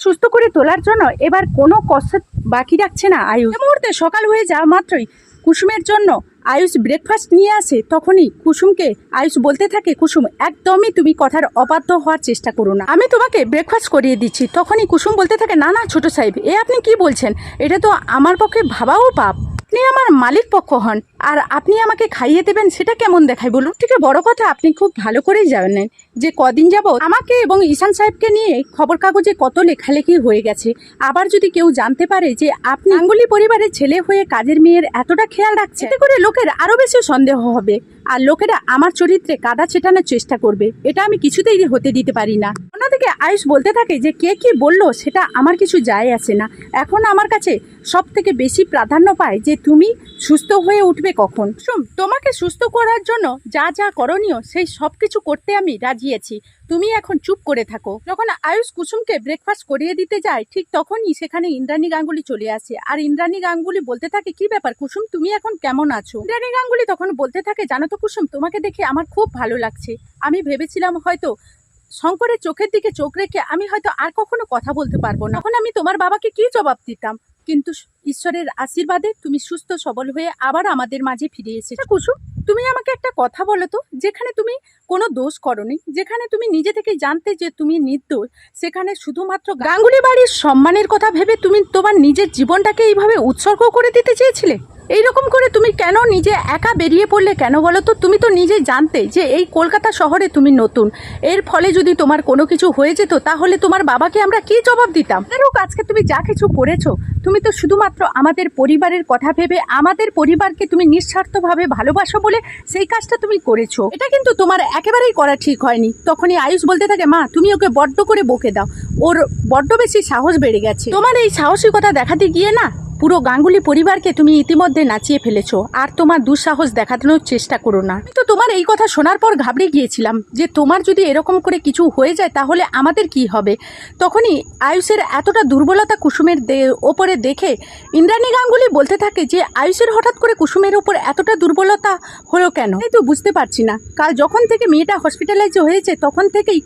সুস্থ করে তোলার জন্য এবার কোনো কষ্ট বাকি রাখছে না আয়ুষ। মুহূর্তে সকাল হয়ে যাওয়া মাত্রই কুসুমের জন্য আয়ুষ ব্রেকফাস্ট নিয়ে আসে। তখনই কুসুমকে আয়ুষ বলতে থাকে, কুসুম, একদমই তুমি কথার অবাধ্য হওয়ার চেষ্টা করো না। আমি তোমাকে ব্রেকফাস্ট করিয়ে দিচ্ছি। তখনই কুসুম বলতে থাকে, না না, ছোট সাহেব, এ আপনি কি বলছেন? এটা তো আমার পক্ষে ভাবাও পাপ। আপনি আমার মালিক পক্ষ হন, আর আপনি আমাকে খাইয়ে দেবেন সেটা কেমন দেখায় বলুন? থেকে বড় কথা, আপনি খুব ভালো করেই জানেন যে কদিন যাবত আমাকে এবং ঈশান সাহেবকে নিয়ে খবর কাগজে কত লেখালেখি হয়ে গেছে। আবার যদি কেউ জানতে পারে যে আপনি আঙ্গুলি পরিবারের ছেলে হয়ে কাজের মেয়ের এতটা খেয়াল রাখছে এতে করে লোকের আরও বেশি সন্দেহ হবে, আর লোকেরা আমার চরিত্রে কাদা ছেটানোর চেষ্টা করবে। এটা আমি কিছুতেই হতে দিতে পারি না। অন্যদিকে আয়ুষ বলতে থাকে যে কে কি বলল সেটা আমার কিছু যায় আসে না। এখন আমার কাছে সব থেকে বেশি প্রাধান্য পায় যে তুমি সুস্থ হয়ে উঠবে কখন? শুন, তোমাকে সুস্থ করার জন্য যা যা করণীয় সেই সব কিছু করতে আমি রাজি আছি। তুমি এখন চুপ করে থাকো। যখন আয়ুষ কুসুমকে ব্রেকফাস্ট করিয়ে দিতে যায়, ঠিক তখনই সেখানে ইন্দ্রাণী গাঙ্গুলি চলে আসে। আর ইন্দ্রাণী গাঙ্গুলি বলতে থাকে, কি ব্যাপার কুসুম, তুমি এখন কেমন আছো? ইন্দ্রাণী গাঙ্গুলি তখন বলতে থাকে, জানো তো কুসুম, তোমাকে দেখে আমার খুব ভালো লাগছে। আমি ভেবেছিলাম হয়তো শঙ্করের চোখের দিকে চোখ রেখে আমি হয়তো আর কখনো কথা বলতে পারব না। তখন আমি তোমার বাবাকে কি জবাব দিতাম? কিন্তু ঈশ্বরের আশীর্বাদে তুমি সুস্থ, সবল হয়ে আবার আমাদের মাঝে ফিরে এসেছ। কুসুম তুমি আমাকে একটা কথা বলো তো, যেখানে তুমি কোনো দোষ করনি, যেখানে তুমি নিজে থেকে জানতে যে তুমি নির্দোষ, সেখানে শুধুমাত্র গাঙ্গুলি বাড়ির সম্মানের কথা ভেবে তুমি তোমার নিজের জীবনটাকে এইভাবে উৎসর্গ করে দিতে চেয়েছিলে? এইরকম করে তুমি কেন নিজে একা বেরিয়ে পড়লে কেন বলো তো? তুমি তো নিজে জানতে যে এই কলকাতা শহরে তুমি নতুন। এর ফলে যদি তোমার কোনো কিছু হয়ে যেত, তাহলে তোমার বাবাকে আমরা কি জবাব দিতাম? আর হোক, আজকে তুমি যা কিছু করেছ, তুমি তো শুধুমাত্র আমাদের পরিবারের কথা ভেবে, আমাদের পরিবারকে তুমি নিঃস্বার্থভাবে ভালোবাসো বলে সেই কাজটা তুমি করেছ। এটা কিন্তু তোমার একেবারেই করা ঠিক হয়নি। তখনই আয়ুষ বলতে থাকে, মা, তুমি ওকে বড্ড করে বকে দাও। ওর বড্ড বেশি সাহস বেড়ে গেছে। তোমার এই সাহসিকতা দেখাতে গিয়ে না পুরো গাঙ্গুলি পরিবারকে তুমি ইতিমধ্যে নাচিয়ে ফেলেছো, আর তোমার দুঃসাহস দেখানোর চেষ্টা করো না। তো তোমার এই কথা শোনার পর ঘাবড়ে গিয়েছিলাম যে তোমার যদি এরকম করে কিছু হয়ে যায় তাহলে আমাদের কি হবে? তখনই আয়ুষের এতটা দুর্বলতা কুসুমের ওপরে দেখে ইন্দ্রাণী গাঙ্গুলি বলতে থাকে যে, আয়ুষের হঠাৎ করে কুসুমের ওপর এতটা দুর্বলতা হলো কেন? এই তো বুঝতে পারছি না। কাল যখন থেকে মেয়েটা হসপিটালাইজ হয়েছে, তখন থেকেই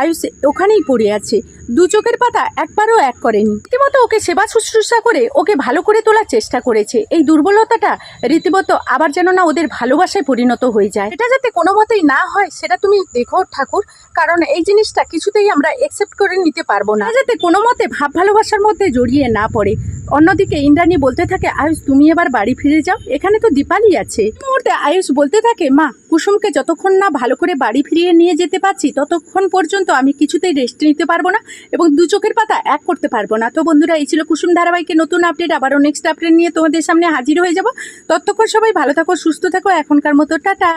আয়ুষ ওখানেই পড়ে আছে। দু চোখের পাতা একবারও এক করেনি। রীতিমতো ওকে সেবা শুশ্রূষা করে ওকে ভালো করে তোলার চেষ্টা করেছে। এই দুর্বলতাটা রীতিমতো আবার যেন না ওদের ভালোবাসায় পরিণত হয়ে যায়। এটা যাতে কোনো মতেই না হয়, সেটা তুমি দেখো ঠাকুর, কারণ এই জিনিসটা কিছুতেই আমরা একসেপ্ট করে নিতে পারব না। যাতে কোনো মতে ভাব ভালোবাসার মধ্যে জড়িয়ে না পড়ে। অন্যদিকে ইন্দ্রাণী বলতে থাকে, আয়ুষ, তুমি এবার বাড়ি ফিরে যাও। এখানে তো দীপালি আছে। মুহূর্তে আয়ুষ বলতে থাকে, মা, কুসুমকে যতক্ষণ না ভালো করে বাড়ি ফিরিয়ে নিয়ে যেতে পারছি, ততক্ষণ পর্যন্ত আমি কিছুতেই রেস্ট নিতে পারব না এবং দু চোখের পাতা এক করতে পারব না। তো বন্ধুরা, এই ছিল কুসুম ধারাবাহিকের নতুন আপডেট আবারও নেক্সট আপডেট নিয়ে তোমাদের সামনে হাজির হয়ে যাব। ততক্ষণ সবাই ভালো থাকো, সুস্থ থাকো। এখনকার মতো, টাটা।